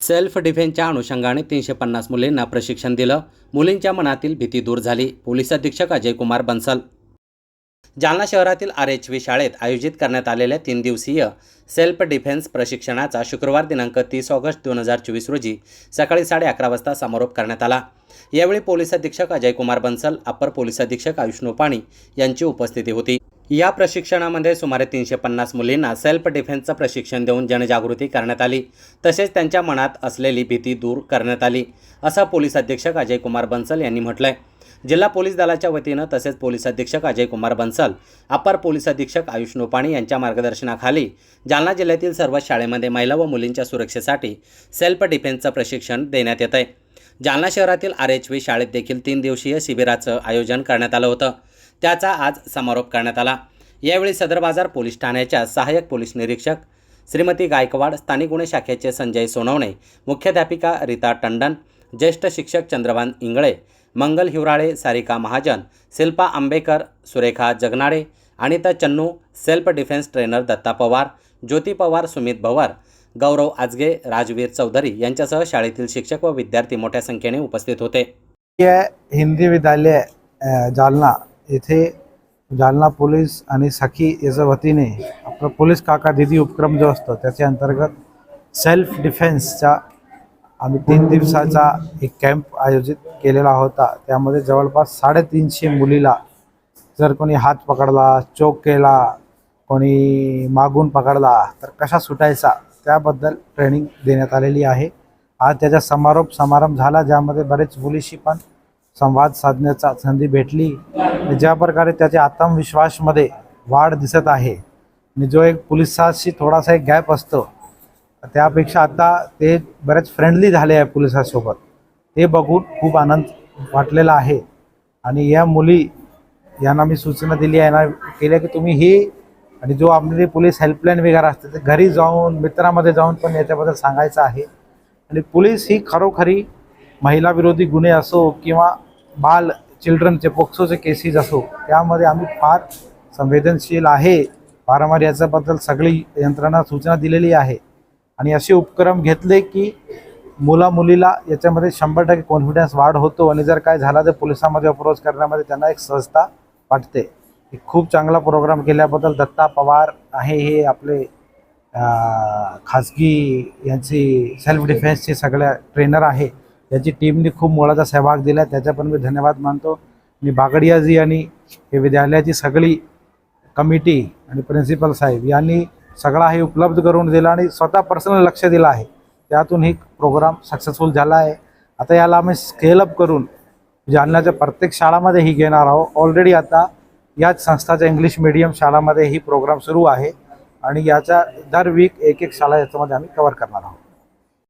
Self डिफेन्सच्या अनुषंगाने तीनशे पन्नास मुलींना प्रशिक्षण दिलं. मुलींच्या मनातील भीती दूर झाली. पोलीस अधीक्षक अजय कुमार बन्सल. जालना शहरातील आर एच व्ही शाळेत आयोजित करण्यात आलेल्या तीन दिवसीय सेल्फ डिफेन्स प्रशिक्षणाचा शुक्रवार दिनांक तीस ऑगस्ट दोन हजार चोवीस रोजी सकाळी साडे अकरा वाजता समारोप करण्यात आला. यावेळी पोलीस अधीक्षक अजय कुमार बन्सल अप्पर पोलीस अधीक्षक आयुष नोपाणी यांची उपस्थिती होती. या प्रशिक्षणामध्ये सुमारे तीनशे पन्नास मुलींना सेल्फ डिफेन्सचं प्रशिक्षण देऊन जनजागृती करण्यात आली. तसेच त्यांच्या मनात असलेली भीती दूर करण्यात आली असं पोलीस अधीक्षक अजय कुमार बन्सल यांनी म्हटलंय. जिल्हा पोलीस दलाच्या वतीनं तसेच पोलीस अधीक्षक अजय कुमार बन्सल अपर पोलीस अधीक्षक आयुष नोपाणी यांच्या मार्गदर्शनाखाली जालना जिल्ह्यातील सर्व शाळेमध्ये महिला व मुलींच्या सुरक्षेसाठी सेल्फ डिफेन्सचं प्रशिक्षण देण्यात येत आहे जालना शहरातील आर एच व्ही शाळेत देखील तीन दिवसीय शिबिराचं आयोजन करण्यात आलं होतं. त्याचा आज समारोप करण्यात आला. यावेळी सदर बाजार पोलीस ठाण्याच्या सहाय्यक पोलीस निरीक्षक श्रीमती गायकवाड स्थानिक गुन्हे शाखेचे संजय सोनवणे मुख्याध्यापिका रीता टंडन ज्येष्ठ शिक्षक Chandrabhan Ingle Mangal Hiwrale Sarika Mahajan Shilpa Ambekar Surekha Jagnade Anita Channu self defence trainer Datta Pawar Jyoti Pawar Sumit Bhavar Gaurav Ajge Rajveer Chaudhari यांच्यासह शाळेतील शिक्षक व विद्यार्थी मोठ्या संख्येने उपस्थित होते. हिंदी विद्यालय जालना येथे जालना पोलीस आणि सखी याच्या वतीने आपलं पोलीस काका दिदी उपक्रम जो असतो त्याच्या अंतर्गत सेल्फ डिफेन्सचा आम्ही तीन दिवसाचा एक कॅम्प आयोजित केलेला होता. त्यामध्ये जवळपास साडेतीनशे मुलीला जर कोणी हात पकडला चोक केला कोणी मागून पकडला तर कशा सुटायचा त्याबद्दल ट्रेनिंग देण्यात आलेली आहे. आज त्याचा समारोप समारंभ झाला ज्यामध्ये बरेच मुलीशी पण संवाद साधण्याचा संधी भेटली. ज्या प्रकारे त्याच्या आत्मविश्वासमध्ये वाढ दिसत आहे. आणि जो एक पोलिसाशी थोडासा एक गॅप असतो. त्यापेक्षा आता ते बरेच फ्रेंडली झाले आहे पोलिसांसोबत. ते बघून खूप आनंद वाटलेला आहे. आणि या मुली यांना मी सूचना दिली आहे. ना केल्या की तुम्ही ही आणि जो आपली पोलीस हेल्पलाईन वगैरे असते ते घरी जाऊन मित्रामध्ये जाऊन पण याच्याबद्दल सांगायचं आहे. आणि पोलीस ही खरोखरी महिला विरोधी गुन्हे असो किंवा बाल चिल्ड्रनचे पोक्सोचे केसेस असो त्यामध्ये आम्ही फार संवेदनशील आहे. वारंवार याच्याबद्दल सगळी यंत्रणा सूचना दिलेली आहे. आणि असे उपक्रम घेतले की मुला मुलीला याच्यामध्ये शंभर टक्के कॉन्फिडन्स वाढ होतो आणि जर काय झाला तर पोलिसांमध्ये अप्रोच करण्यामध्ये त्यांना एक सहजता वाटते. खूप चांगला प्रोग्राम केल्याबद्दल दत्ता पवार आहे हे आपले खाजगी यांची सेल्फ डिफेन्सचे सगळ्या ट्रेनर आहे. याची टीमने खूप मोलाचा सहभाग दिला त्याचा पण मी धन्यवाद मानतो. मी बागडियाजी आणि हे विद्यालयाची सगळी कमिटी आणि प्रिन्सिपल साहेब यांनी सगळा हे उपलब्ध करून दिला आणि स्वतः पर्सनल लक्ष दिलं आहे. त्यातून ही प्रोग्राम सक्सेसफुल झाला आहे. आता याला आम्ही स्केलअप करून म्हणजे जालन्याच्या प्रत्येक शाळामध्ये ही घेणार आहोत. ऑलरेडी आता याच संस्थाच्या इंग्लिश मिडियम शाळामध्ये ही प्रोग्राम सुरू आहे. आणि याच्या दर वीक एक एक शाळा याच्यामध्ये आम्ही कवर करणार आहोत.